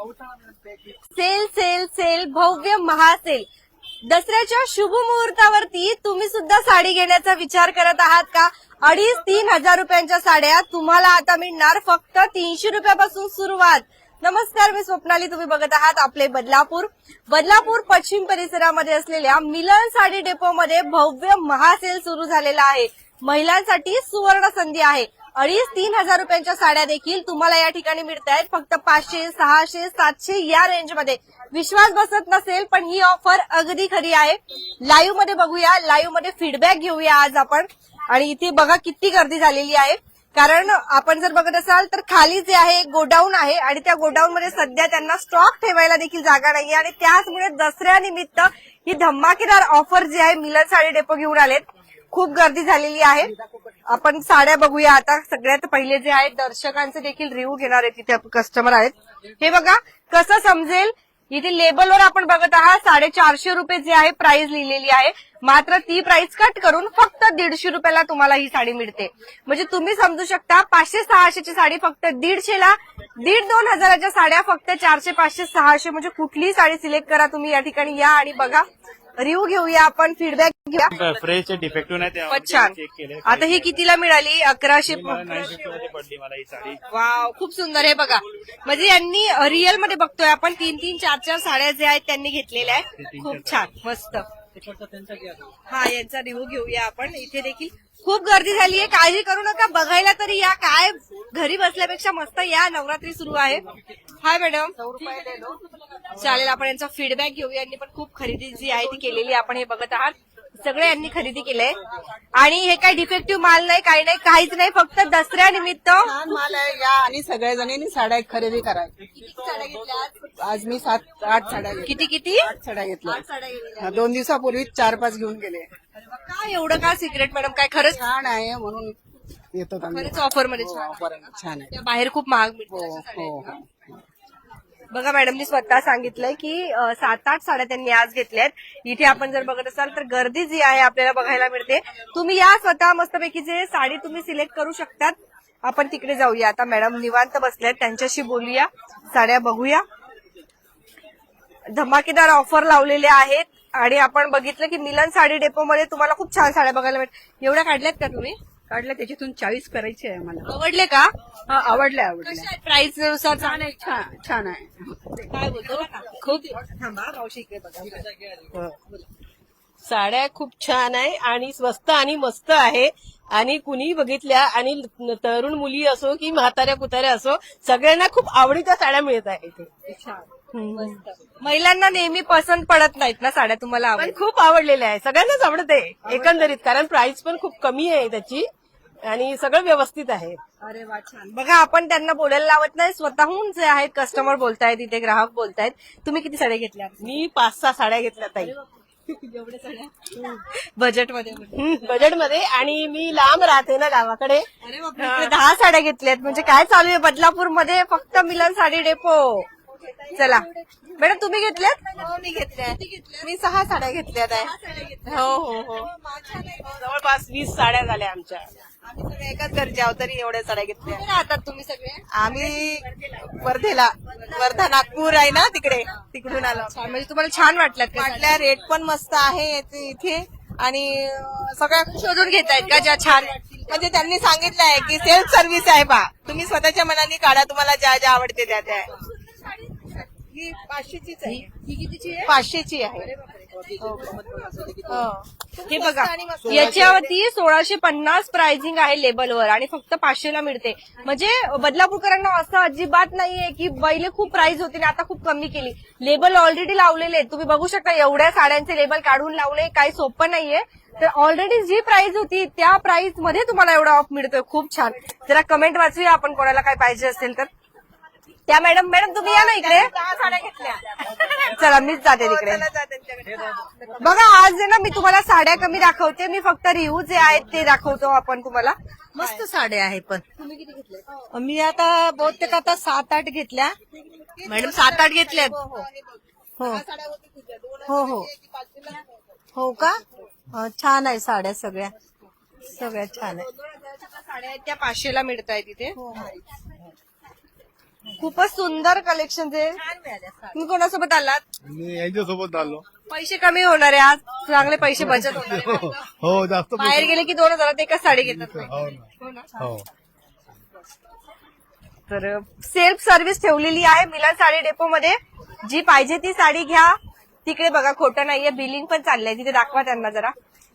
Sale sale sale भव्य महासेल. दसऱ्याच्या शुभ मुहूर्तावरती तुम्ही सुद्धा साडी घेण्याचा विचार करत आहात का? अडीच तीन हजार रुपयांच्या साड्या तुम्हाला आता मिळणार फक्त तीनशे रुपयापासून सुरुवात. नमस्कार मी स्वप्नाली. तुम्ही बघत आहात आपले बदलापूर. बदलापूर पश्चिम परिसरामध्ये असलेल्या मिलन साडी डेपोमध्ये भव्य महासेल सुरू झालेला आहे. महिलांसाठी सुवर्ण संधी आहे. अडीच तीन हजार रुपयांच्या साड्या देखील तुम्हाला या ठिकाणी मिळत आहेत फक्त पाचशे सहाशे सातशे या रेंजमध्ये. विश्वास बसत नसेल पण ही ऑफर अगदी खरी आहे. लाईव्हमध्ये बघूया. लाईव्हमध्ये फीडबॅक घेऊया आज आपण. आणि इथे बघा किती गर्दी झालेली आहे. कारण आपण जर बघत असाल तर खाली जे आहे एक गोडाऊन आहे. आणि त्या गोडाऊन मध्ये सध्या त्यांना स्टॉक ठेवायला देखील जागा नाही आणि त्याचमुळे दसऱ्यानिमित्त ही धम्माकेदार ऑफर जी आहे मिलन साडी डेपो घेऊन आलेत. खूप गर्दी झालेली आहे. आपण साड्या बघूया. आता सगळ्यात पहिले जे आहेत दर्शकांचे देखील रिव्ह्यू घेणार आहेत तिथे कस्टमर आहेत. हे बघा कसं समजेल? इथे लेबलवर आपण बघत आहात साडेचारशे रुपये जे आहे प्राइस लिहिलेली आहे. मात्र ती प्राइस कट करून फक्त दीडशे रुपयाला तुम्हाला ही साडी मिळते. म्हणजे तुम्ही समजू शकता पाचशे सहाशेची साडी फक्त दीडशेला दीड दोन हजाराच्या साड्या फक्त चारशे पाचशे सहाशे. म्हणजे कुठलीही साडी सिलेक्ट करा तुम्ही या ठिकाणी या आणि बघा. रिव्ह्यू घेऊया आपण फीडबॅक घेऊया. फ्रेश डिफेक्टिव्ह नाही ते खूपच छान. चेक केले. आता ही कितीला मिळाली? अकराशे नाईन फिफ्टी मध्ये पडली मला ही साडी. वाव खूप सुंदर आहे बघा. म्हणजे यांनी रिअलमध्ये बघतोय आपण तीन तीन चार चार साड्या जे आहेत त्यांनी घेतलेल्या आहेत. खूप छान मस्त. हा यांचा रिव्ह्यू घेऊया आपण. इथे देखील खूप गर्दी झाली आहे. काळजी करू नका बघायला तरी या. काय घरी बसल्यापेक्षा मस्त या. नवरात्री सुरू आहे. Hi madam. चालेल आपण यांचा फीडबॅक घेऊया. यांनी पण खूप खरेदी जी आहे ती केलेली आपण हे बघत आहात. सगळे यांनी खरेदी केलंय आणि हे काही डिफेक्टिव्ह माल नाही काही नाही काहीच नाही फक्त दसऱ्यानिमित्त छान माल आहे या आणि सगळ्या जणींनी साड्या खरेदी करायची किती साड्या घेतल्या आज? आज मी सात आठ साड्या घेतल्या. किती किती? आठ साड्या घेतल्या. साड्या हा, दोन दिवसापूर्वी चार पाच घेऊन गेले. अरे वा, काय एवढं का सिक्रेट मॅडम काय खरंच छान आहे म्हणून येतो आम्ही. खरंच ऑफरमध्ये हो, छान आहे. छान आहे. त्या बाहेर खूप महाग हो मिळतात हो हो. बघा मॅडमनी स्वतः सांगितलंय की सात आठ साड्या त्यांनी आज घेतल्यात इथे आपण जर बघत असाल तर गर्दी जी आहे आपल्याला बघायला मिळते. तुम्ही या स्वतः मस्तपैकी जे साडी तुम्ही सिलेक्ट करू शकतात आपण तिकडे जाऊया. आता मॅडम निवांत बसल्यात त्यांच्याशी बोलूया. साड्या बघूया. धमाकेदार ऑफर लावलेल्या आहेत. आणि आपण बघितलं की मिलन साडी डेपो मध्ये तुम्हाला खूप छान साड्या बघायला मिळतात. एवढ्या काढल्यात का तुम्ही? काढलं त्याच्यातून चाळीस करायची आहे मला आवडले का? हा आवडल्या आवडल्या. प्राइस छान आहे छान छान आहे. काय बोलतो? खूप थांबा मावशी इकडे बघा. साड्या खूप छान आहे आणि स्वस्त आणि मस्त आहे. आणि कुणी बघितल्या आणि तरुण मुली असो की म्हाताऱ्या कुताऱ्या असो सगळ्यांना खूप आवडीच्या साड्या मिळत आहे. महिलांना नेहमी पसंत पडत नाहीत ना साड्या तुम्हाला खूप आवडलेल्या आहे सगळ्यांनाच आवडत आहे एकंदरीत. कारण प्राइस पण खूप कमी आहे त्याची. आणि सगळं व्यवस्थित आहे. अरे वा छान. बघा आपण त्यांना बोलायला लावत नाही. स्वतःहून जे आहेत कस्टमर बोलतायत इथे ग्राहक बोलतायत. तुम्ही किती साड्या घेतल्या? मी पाच सहा साड्या घेतल्या ताई. बजेटमध्ये बजेटमध्ये. आणि मी लांब राहते ना गावाकडे. अरे बापरे, इकडे दहा साड्या घेतल्यात. म्हणजे काय चालू आहे? बदलापूरमध्ये फक्त मिलन साडी डेपो चला. मॅडम तुम्ही घेतल्यात? मी घेतल्या. मी सहा साड्या घेतल्यात आहे. हो हो हो. जवळपास वीस साड्या झाल्या आमच्या. आम्ही सगळे एकाच घरचे आहोत तरी एवढ्या साड्या घेतल्या. कुठे राहतात तुम्ही सगळे? आम्ही वर्धेला वर्धा नागपूर आहे ना तिकडे तिकडून आलो. छान, म्हणजे तुम्हाला छान का? साड्या? वाटल्या रेट पण मस्त आहे इथे आणि अं, सगळ्या शोधून घेतायत का ज्या छान वाटतील म्हणजे त्यांनी सांगितलं आहे की सेल्फ सर्व्हिस आहे बा. तुम्ही स्वतःच्या मनाने काढा तुम्हाला ज्या ज्या आवडते त्या त्या. ही पाचशेचीच आहे. ही कितीची आहे? पाचशेची आहे. हो. हे. बघा याच्यावरती सोळाशे पन्नास प्राइसिंग आहे लेबलवर आणि फक्त पाचशेला मिळते. म्हणजे बदलापूरकरांना असं अजिबात नाहीये की पहिले खूप प्राइस होती आणि आता खूप कमी केली. लेबल ऑलरेडी लावलेले आहेत. तुम्ही बघू शकता एवढ्या साड्यांचे लेबल काढून लावले काही सोपं नाहीये. तर ऑलरेडी जी प्राइस होती त्या प्राइसमध्ये तुम्हाला एवढा ऑफ मिळतोय. खूप छान. जरा कमेंट वाचूया आपण कोणाला काय पाहिजे असेल तर. त्या मॅडम मॅडम तुम्ही या ना इकडे. साड्या घेतल्या. चला मीच जाते तिकडे. जा त्यांच्याकडे. बघा आज आहे ना मी तुम्हाला साड्या कमी दाखवते. मी फक्त रिव्ह्यू जे आहेत ते दाखवतो आपण तुम्हाला. मस्त साड्या आहे पण. तुम्ही किती घेतले मी आता बहुतेक आता सात आठ घेतल्या. मॅडम सात आठ घेतल्यात हो हो हो हो. का? अं, छान आहे साड्या सगळ्या. सगळ्या छान आहे साड्या आहेत त्या पाचशेला मिळत आहेत तिथे खूपच सुंदर कलेक्शन आहे तुम्ही कोणासोबत आलात? मी यांच्यासोबत आलो. पैसे कमी होणार आहे आज. चांगले पैसे बचत होणार आहे. हो जास्त बाहेर गेले की दोन हजारात एकच साडी घेतात हो ना. हो तर सेल्फ सर्व्हिस ठेवलेली आहे मिलन साडी डेपो मध्ये. जी पाहिजे ती साडी घ्या. तिकडे बघा खोटं नाहीये. बिलिंग पण चाललंय. तिथे दाखवा त्यांना जरा.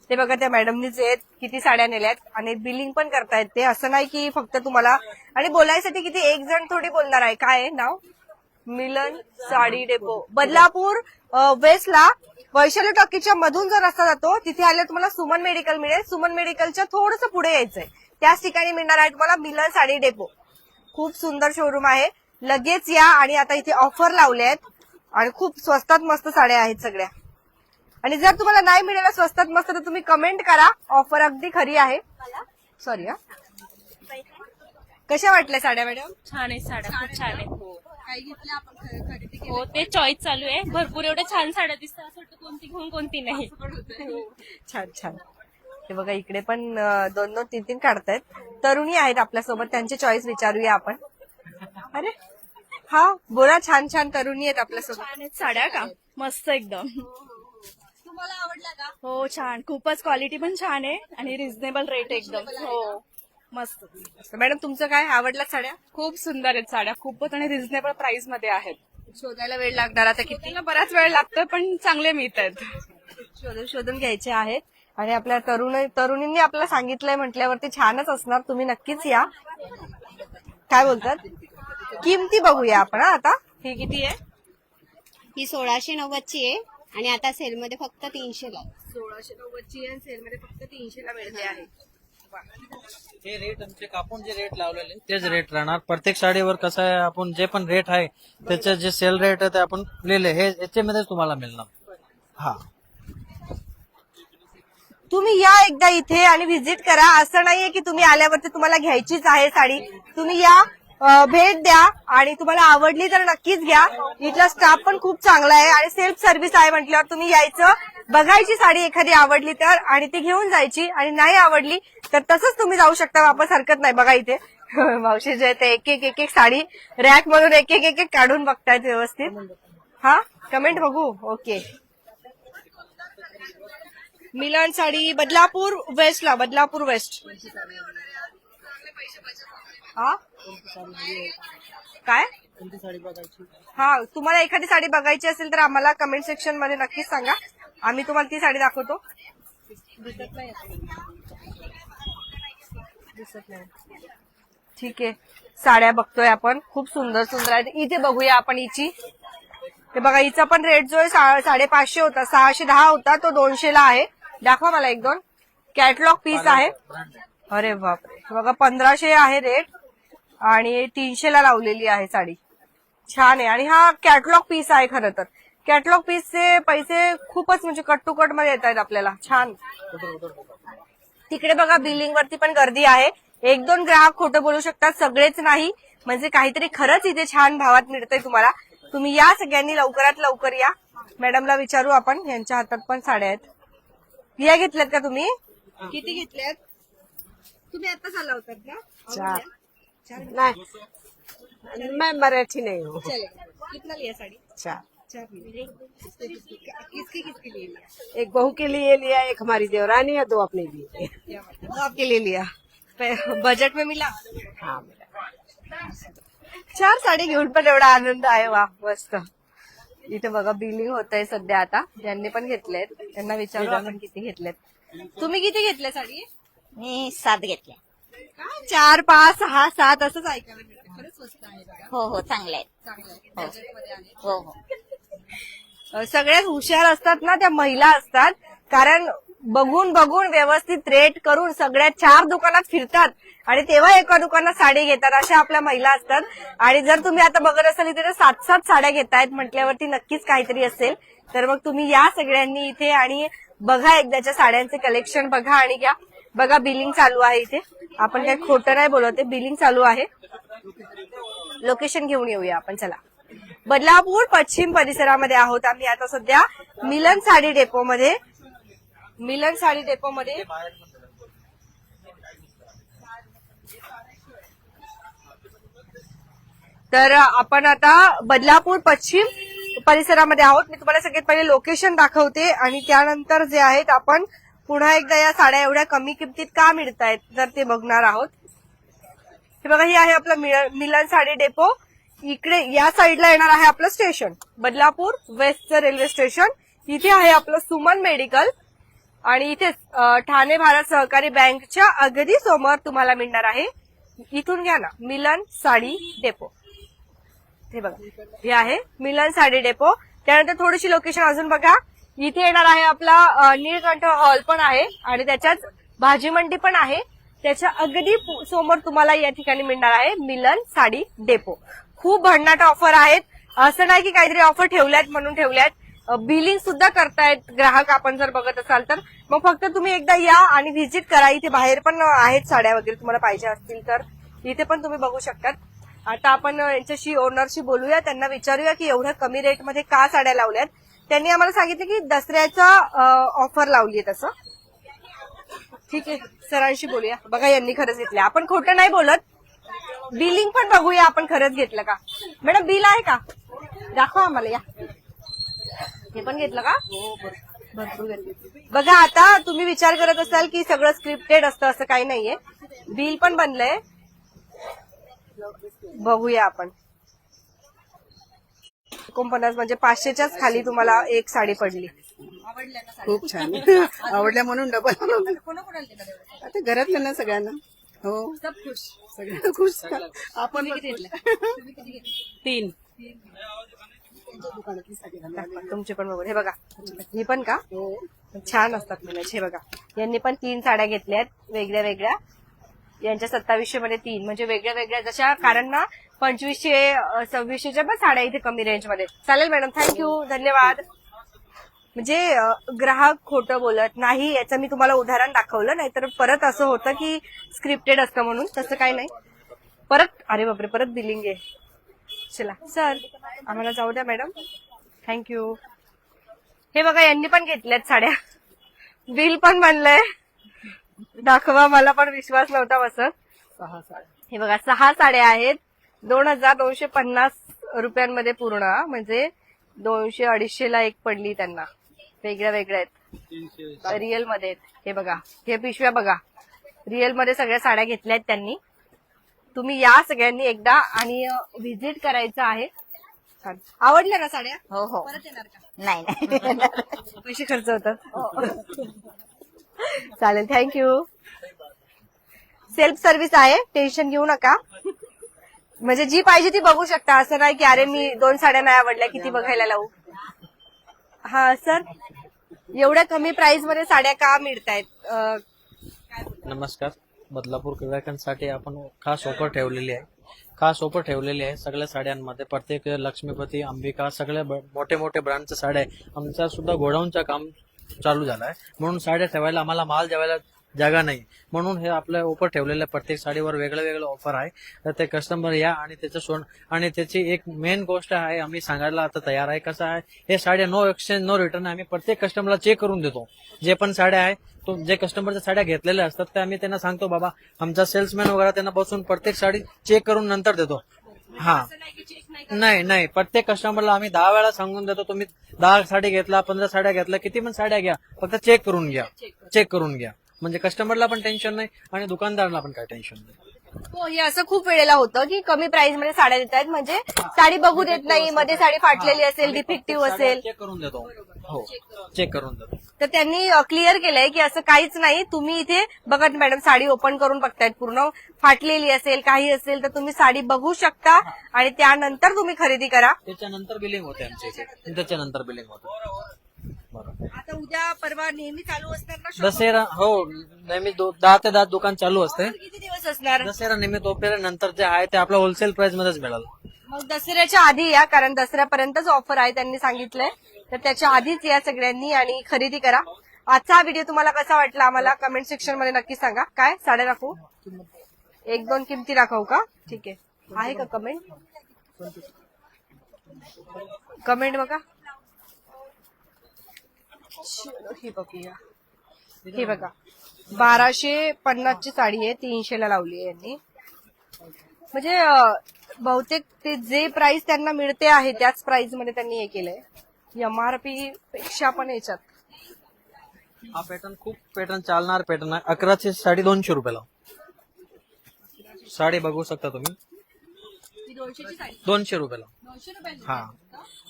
ते बघा त्या मॅडमनीच आहेत किती साड्या नेल्यात आणि बिलिंग पण करतायत ते. असं नाही की फक्त तुम्हाला आणि बोलायसाठी किती एक जण थोडी बोलणार आहे. काय आहे नाव? मिलन साडी डेपो. बदलापूर वेस्टला वैशाली टॉकीच्या मधून जो रस्ता जातो तिथे आले तुम्हाला सुमन मेडिकल मिळेल. सुमन मेडिकलच्या थोडंसं पुढे यायचंय. त्याच ठिकाणी मिळणार आहे तुम्हाला मिलन साडी डेपो. खूप सुंदर शोरूम आहे. लगेच या आणि आता इथे ऑफर लावले आहेत आणि खूप स्वस्तात मस्त साड्या आहेत सगळ्या. आणि जर तुम्हाला नाही मिळालं स्वस्तात मस्त तर तुम्ही कमेंट करा. ऑफर अगदी खरी आहे. सॉरी हा. कशा वाटल्या साड्या मॅडम छान आहे साड्या खूप छान आहे. हो. हो ते चॉईस चालू आहे. भरपूर एवढ्या छान साड्या दिसतात असं वाटतं कोणती घेऊन कोणती नाही. छान छान. ते बघा इकडे पण अं, दोन दोन तीन तीन काढतायत. तरुणी आहेत आपल्यासोबत त्यांचे चॉईस विचारूया आपण. अरे हा बोला छान छान तरुणी आहेत आपल्यासोबत. छान आहेत साड्या का? मस्त एकदम. तुम्हाला आवडला का? हो छान. खूपच क्वालिटी पण छान आहे आणि रिझनेबल रेट एकदम. हो. मस्त. मॅडम तुमचं काय? आवडला साड्या? खूप सुंदर आहेत साड्या. खूपच आणि रिझनेबल प्राइसमध्ये आहेत. शोधायला वेळ लागणार आता किती? त्याला बराच वेळ लागतोय पण चांगले मिळत आहेत. शोधून शोधून घ्यायचे आहेत. आणि आपल्या तरुण तरुणींनी आपल्याला सांगितलंय म्हटल्यावरती छानच असणार. तुम्ही नक्कीच या. काय बोलतात? किमती बघूया आपण हा आता. ही किती आहे? ही सोळाशे नव्वदची आहे. आणि आता सेलमध्ये फक्त तीनशे ला सोळाशे नव्वदची सेलमध्ये फक्त तीनशे ला मिळते आहे. हे रेट आमचे कापून जे रेट लावलेले तेच रेट राहणार. प्रत्येक साडीवर कसं आहे आपण जे पण रेट आहे त्याचे जे सेल रेट आहे ते आपण लिहिले. हे याच्यामध्येच तुम्हाला मिळणार. हा. तुम्ही या एकदा इथे आणि व्हिजिट करा. असं नाहीये की तुम्ही आल्यावरती तुम्हाला घ्यायचीच आहे साडी. तुम्ही या अं, भेट द्या आणि तुम्हाला आवडली तर नक्कीच घ्या. इथला स्टाफ पण खूप चांगला आहे आणि सेल्फ सर्व्हिस आहे म्हटल्यावर तुम्ही यायचं. बघायची साडी एखादी आवडली तर आणि ती घेऊन जायची आणि नाही आवडली तर तसंच तुम्ही जाऊ शकता वापस हरकत नाही. बघा इथे. मावशी जे ते एक एक एक एक साडी रॅक मधून एक एक एक एक काढून बघतायत व्यवस्थित. हा? कमेंट बघू? ओके मिलन साडी बदलापूर वेस्टला बदलापूर वेस्ट हा? काय? हा तुम्हाला एखादी साडी बघायची असेल तर आम्हाला कमेंट सेक्शनमध्ये नक्कीच सांगा. आम्ही तुम्हाला ती साडी दाखवतो. दिसत नाही ठीक आहे. साड्या बघतोय आपण. खूप सुंदर सुंदर आहेत. इथे बघूया आपण हिची. ते बघा हिचा पण रेट जो आहे साडेपाचशे होता. सहाशे दहा होता. तो दोनशे ला आहे. दाखवा मला एक दोन. कॅटलॉग पीस आहे. अरे बापरे. हे बघा पंधराशे आहे रेट आणि तीनशे ला लावलेली आहे साडी. छान आहे. आणि हा कॅटलॉग पीस आहे खरं तर. कॅटलॉग पीसचे पैसे खूपच म्हणजे कट टू कटमध्ये येत आहेत आपल्याला. छान. तिकडे बघा बिलिंग वरती पण गर्दी आहे. एक दोन ग्राहक खोटं बोलू शकतात सगळेच नाही. म्हणजे काहीतरी खरंच इथे छान भावात मिळतंय तुम्हाला. तुम्ही या सगळ्यांनी लवकरात लवकर या. मॅडमला विचारू आपण यांच्या हातात पण साड्या आहेत. या घेतल्यात का तुम्ही? किती घेतल्यात? तुम्ही आता चालला होतात ना? नाही. मैं मराठी नहीं हूँ. चलेगा कितना लिया साड़ी? चार चार लिए किसकी किसकी लिए लिया? एक बहू के लिए लिया एक हमारी देवरानी है दो अपने लिए. क्या मतलब दो आपके लिए लिया. बजट में मिला? हाँ चार साडी घेऊन पण एवढा आनंद आहे वा मस्त. इथे बघा बिलिंग होत आहे सध्या आता. ज्यांनी पण घेतलेत त्यांना विचारू आपण किती घेतलेत. तुम्ही किती घेतल्या साडी? मी सात घेतल्या. चार पाच सहा सात असंच ऐकायला मिळतं. खरंच स्वस्त आहे बघा. हो हो चांगल्या आहेत चांगलं आहे. बजेटमध्ये आहे. हो हो. सगळ्यात हुशार असतात ना त्या महिला असतात. कारण बघून बघून व्यवस्थित रेट करून सगळ्या चार दुकानात फिरतात. आणि तेव्हा एका दुकानात साडी घेतात. अशा आपल्या महिला असतात. आणि जर तुम्ही आता बघत असाल इथे तर सात सात साड्या घेतायत म्हटल्यावरती नक्कीच काहीतरी असेल. तर मग तुम्ही या सगळ्यांनी इथे आणि बघा एकदाच्या साड्यांचे कलेक्शन बघा आणि घ्या. बघा बिलिंग चालू आहे इथे. आपण काय खोटं नाही बोलवते बिलिंग चालू आहे. लोकेशन घेऊन येऊया आपण चला. बदलापूर पश्चिम परिसरामध्ये आहोत आम्ही आता सध्या. मिलन साडी डेपो मध्ये मिलन साडी डेपो मध्ये तर आपण आता बदलापूर पश्चिम परिसरामध्ये आहोत. मी तुम्हाला सगळ्यात पहिले लोकेशन दाखवते आणि त्यानंतर जे आहेत आपण पुन्हा एकदा या साड्या एवढ्या कमी किमतीत का मिळत आहेत तर ते बघणार आहोत? हे बघा ही आहे आपलं मिलन साडी डेपो इकडे या साईडला येणार आहे आपलं स्टेशन बदलापूर वेस्टचं रेल्वे स्टेशन इथे आहे आपलं सुमन मेडिकल आणि इथेच ठाणे भारत सहकारी बँकच्या अगदी समोर तुम्हाला मिळणार आहे. इथून घ्या ना मिलन साडी डेपो हे बघा हे आहे मिलन साडी डेपो त्यानंतर थोडीशी लोकेशन अजून बघा. इथे येणार आहे आपला नीळकंठ हॉल पण आहे आणि त्याच्यात भाजी मंडी पण आहे. त्याच्या अगदी समोर तुम्हाला या ठिकाणी मिळणार आहे मिलन साडी डेपो. खूप भन्नाट ऑफर आहेत. असं नाही की काहीतरी ऑफर ठेवल्यात म्हणून ठेवल्यात. बिलिंग सुद्धा करतायत ग्राहक आपण जर बघत असाल तर. मग फक्त तुम्ही एकदा या आणि व्हिजिट करा. इथे बाहेर पण आहेत साड्या वगैरे तुम्हाला पाहिजे असतील तर. इथे पण तुम्ही बघू शकतात. आता आपण यांच्याशी ओनरशी बोलूया. त्यांना विचारूया की एवढ्या कमी रेटमध्ये का साड्या लावल्यात? त्यांनी आम्हाला सांगितलं की दसऱ्याचा ऑफर लावली आहे तसं. ठीक आहे सरांशी बोलूया. बघा यांनी खरंच घेतल्या. आपण खोटं नाही बोलत. बिलिंग पण बघूया आपण खरंच घेतलं का? मॅडम बिल आहे का? दाखवा आम्हाला या. हे पण घेतलं का? भरपूर. घेतलं बघा आता तुम्ही विचार करत असाल की सगळं स्क्रिप्टेड असतं असं काही नाहीये. बिल पण बनलंय. बघूया आपण. एकोणपन्नास म्हणजे पाचशेच्याच खाली तुम्हाला एक साडी पडली. खूप छान. आवडल्या म्हणून डबल आता घरातल्यांना सगळ्यांना. हो. सगळ्यांना खुश आपण तीन. तुमचे पण बघू हे बघा. ही पण का? छान असतात मुलाचे हे बघा. यांनी पण तीन साड्या घेतल्या आहेत वेगळ्या वेगळ्या. यांच्या सत्तावीसशे मध्ये तीन. म्हणजे वेगळ्या वेगळ्या. जशा कारण ना पंचवीसशे सव्वीसशेच्या पण साड्या इथे कमी रेंजमध्ये चालेल मॅडम थँक्यू धन्यवाद. म्हणजे ग्राहक खोटं बोलत नाही याचं मी तुम्हाला उदाहरण दाखवलं. नाहीतर परत असं होतं की स्क्रिप्टेड असतं म्हणून. तसं काही नाही. परत अरे बापरे परत बिलिंग आहे. चला सर आम्हाला जाऊ द्या मॅडम थँक्यू हे बघा यांनी पण घेतल्यात साड्या. बिल पण बनलंय दाखवा मला पण विश्वास नव्हता बसत. हे बघा सहा साड्या आहेत. दोन हजार दोनशे पन्नास रुपयांमध्ये पूर्ण म्हणजे दोनशे अडीचशे ला एक पडली त्यांना. वेगळ्या वेगळ्या आहेत. रिअलमध्ये आहेत. हे बघा. हे पिशव्या बघा. रिअलमध्ये सगळ्या साड्या घेतल्या आहेत त्यांनी. तुम्ही या सगळ्यांनी एकदा आणि व्हिजिट करायचं आहे. आवडल्या ना साड्या? हो हो. परत येणार का? नाही नाही. पैसे खर्च होतात. चालेल. थँक्यू सेल्फ सर्व्हिस आहे. टेन्शन घेऊ नका. म्हणजे जी पाहिजे ती बघू शकता. असं नाही की अरे मी दोन साड्या नाही आवडल्या किती बघायला लावू. हा सर एवढ्या कमी प्राइसमध्ये साड्या का मिळतायत? नमस्कार. बदलापूर गिरायकांसाठी आपण खास ऑफर ठेवलेली आहे. खास ऑफर ठेवलेली आहे सगळ्या साड्यांमध्ये. प्रत्येक लक्ष्मीपती अंबिका सगळ्या मोठे मोठे ब्रँडच्या साड्या आहे. आमचा सुद्धा गोडाऊनचं काम चालू झालं आहे म्हणून साड्या ठेवायला आम्हाला माल जेवायला जागा नाही. म्हणून हे आपलं ऑफर ठेवलेलं आहे प्रत्येक साडीवर वेगळं वेगळं ऑफर आहे. तर ते कस्टमर या आणि त्याचं सोन आणि त्याची एक मेन गोष्ट आहे आम्ही सांगायला आता तयार आहे. कसं आहे हे साड्या नो एक्सचेंज नो रिटर्न आम्ही प्रत्येक कस्टमरला चेक करून देतो. जे पण साड्या आहे तो जे कस्टमरच्या साड्या घेतलेल्या असतात ते आम्ही त्यांना सांगतो बाबा आमचा सेल्समॅन वगैरे त्यांना बसून प्रत्येक साडी चेक करून नंतर देतो. हा. नाही नाही. प्रत्येक कस्टमरला आम्ही दहा वेळा सांगून देतो तुम्ही दहा साडी घेतला पंधरा साड्या घेतला किती पण साड्या घ्या फक्त चेक करून घ्या. चेक करून घ्या. म्हणजे कस्टमरला पण टेन्शन नाही आणि दुकानदाराला पण काही टेन्शन नाही. हो हे असं खूप वेळेला होतं की कमी प्राइसमध्ये साड्या देत आहेत. म्हणजे साडी बघू देत नाही मध्ये साडी फाटलेली असेल डिफेक्टिव्ह असेल. चेक करून देतो. हो चेक करून देतो. तर त्यांनी क्लिअर केलंय की असं काहीच नाही. तुम्ही इथे बघत मॅडम साडी ओपन करून बघतायत पूर्ण. फाटलेली असेल काही असेल तर तुम्ही साडी बघू शकता. आणि त्यानंतर तुम्ही खरेदी करा. त्याच्यानंतर बिलिंग होते आमच्या इथे. त्याच्यानंतर बिलिंग होतं. बरोबर आता उद्या परवा नेहमी चालू असणार ना shop? दसरा हो नेहमी दो- दहा ते दहा दुकान चालू असते. किती दिवस असणार? दसरा निमित्त ओपेरा नंतर जे आहे ते आपलं होलसेल प्राइस मध्येच मिळाल. मग दसऱ्याच्या आधी या कारण दसऱ्यापर्यंतच ऑफर आहे त्यांनी सांगितलंय. तर त्याच्या आधीच या सगळ्यांनी आणि खरेदी करा. आजचा हा व्हिडिओ तुम्हाला कसा वाटला आम्हाला कमेंट सेक्शनमध्ये नक्की सांगा. काय? साड्या दाखवू? एक दोन किमती दाखवू का? ठीक आहे. आहे का कमेंट कमेंट बघा. ही बघूया. ही बघा. बाराशे पन्नासची साडी आहे तीनशे ला लावली आहे यांनी. म्हणजे बहुतेक ते जे प्राइस त्यांना मिळते आहे त्याच प्राइसमध्ये त्यांनी हे केलंय. एमआरपी पेक्षा पण याच्यात. हा पॅटर्न खूप पॅटर्न चालणार पॅटर्न आहे. अकराशे साडे दोनशे रुपयाला. साडी बघू शकता तुम्ही. दोनशे रुपयाला. हा.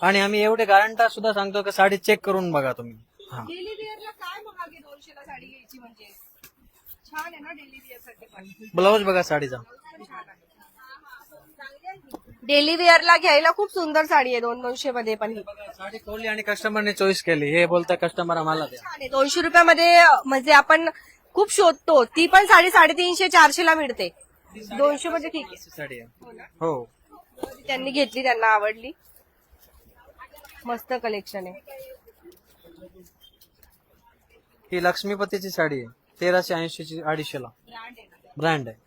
आणि आम्ही एवढे गॅरंटा सुद्धा सांगतो की साडी चेक करून बघा तुम्ही. डेली वेअरला काय महाग आहे दोनशेला साडी घ्यायची म्हणजे? छान आहे ना डेली वेअरसाठी पण. ब्लाऊज बघा साडीचा. डेली वेअरला घ्यायला खूप सुंदर साडी आहे दोन दोनशे मध्ये पण ही. साडी खोली आणि कस्टमरने चॉईस केली हे बोलता कस्टमर आम्हाला द्या. छान आहे दोनशे रुपयामध्ये म्हणजे आपण खूप शोधतो ती पण साडी साडेतीनशे चारशे ला मिळते दोनशे मध्ये ठीक आहे. साडी आहे. हो त्यांनी घेतली त्यांना आवडली. मस्त कलेक्शन आहे. ही लक्ष्मीपतीची साडी आहे. तेराशे ऐंशी ची अडीचशेला ब्रँड आहे.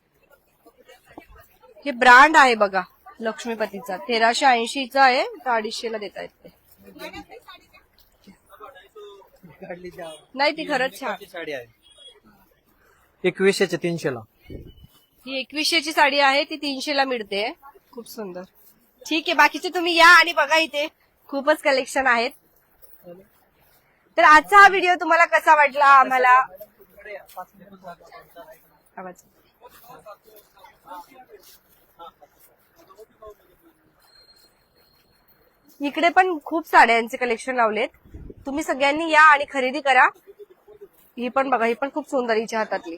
हे ब्रँड आहे बघा लक्ष्मीपतीचा. तेराशे ऐंशीचा आहे तर अडीचशेला देता येते नाही ती खरंच छान. ची साडी आहे. एकवीसशे तीनशेला ही एकवीसशेची साडी आहे ती तीनशेला मिळते. खूप सुंदर. ठीक आहे बाकीचे तुम्ही या आणि बघा इथे. खूपच कलेक्शन आहेत. तर आजचा हा व्हिडिओ तुम्हाला कसा वाटला आम्हाला? आवाज. इकडे पण खूप साड्यांचे कलेक्शन लावलेत. तुम्ही सगळ्यांनी या आणि खरेदी करा. ही पण बघा ही पण खूप सुंदर हिच्या हातातली.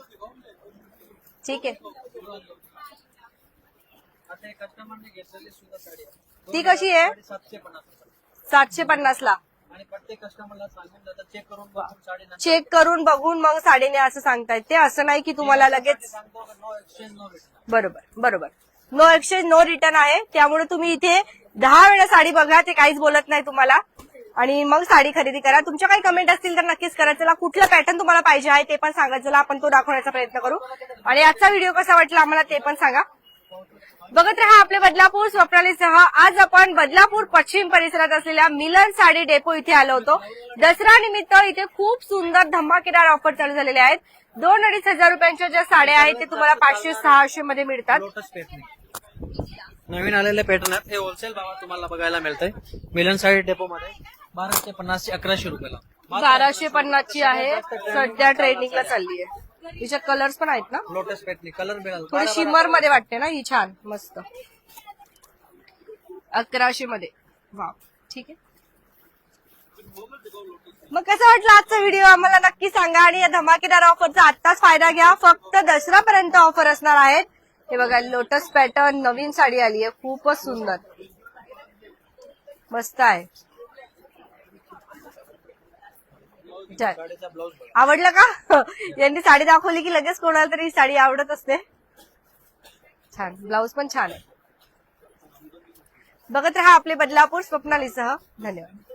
ठीक आहे. ती कशी आहे? सातशे पन्नास ला आणि प्रत्येक कस्टमरला सांगून जातात चेक करून बघून साडी नंतर चेक करून बघून मग साडीने असं सांगतायत ते. असं नाही की तुम्हाला लगेच सांगतो नो एक्सचेंज नो रिटर्न बरोबर बरोबर. नो एक्सचेंज नो रिटर्न आहे. त्यामुळे तुम्ही इथे दहा वेळा साडी बघा ते काहीच बोलत नाही तुम्हाला. आणि मग साडी खरेदी करा. तुमच्या काही कमेंट असतील तर नक्कीच करा. चला कुठला पॅटर्न तुम्हाला पाहिजे आहे ते पण सांगा. चला आपण तो दाखवण्याचा प्रयत्न करू. आणि आजचा व्हिडिओ कसा वाटला आम्हाला ते पण सांगा. बघत रहा आपले बदलापूर स्वप्नालीसह आज आपण बदलापूर पश्चिम परिसरात असलेल्या मिलन साडी डेपो इथे आलो होतो. दसरा निमित्त इथे खूप सुंदर धमाकेदार ऑफर चालू झालेले आहेत. दोन अडीच हजार रुपयांच्या ज्या साड्या आहेत ते तुम्हाला पाचशे सहाशे मध्ये मिळतात. नवीन आलेले पॅटर्न आहेत हे होलसेल भावात तुम्हाला बघायला मिळतंय. मिलन साडी डेपो मध्ये बाराशे पन्नास ते अकराशे रुपयाला. बाराशे पन्नासची आहे. सध्या ट्रेनिंगला चालली आहे तिच्यात कलर्स पण आहेत ना? लोटस पेटणी कलर मिळाल. थोडी शिमरमध्ये वाटते ना? ही छान मस्त. अकराशे मध्ये. वा ठीक आहे. मग कसं वाटलं आजचा व्हिडिओ आम्हाला नक्की सांगा आणि या धमाकेदार ऑफरचा आत्ताच फायदा घ्या. फक्त दसरापर्यंत ऑफर असणार आहेत. हे बघा लोटस पॅटर्न नवीन साडी आली आहे खूपच सुंदर. मस्त आहे. आवडलं का? यांनी साडी दाखवली की लगेच कोणाला तरी ही साडी आवडत असते. छान. ब्लाऊज पण छान आहे. बघत रहा आपले बदलापूर स्वप्नालीसह. धन्यवाद.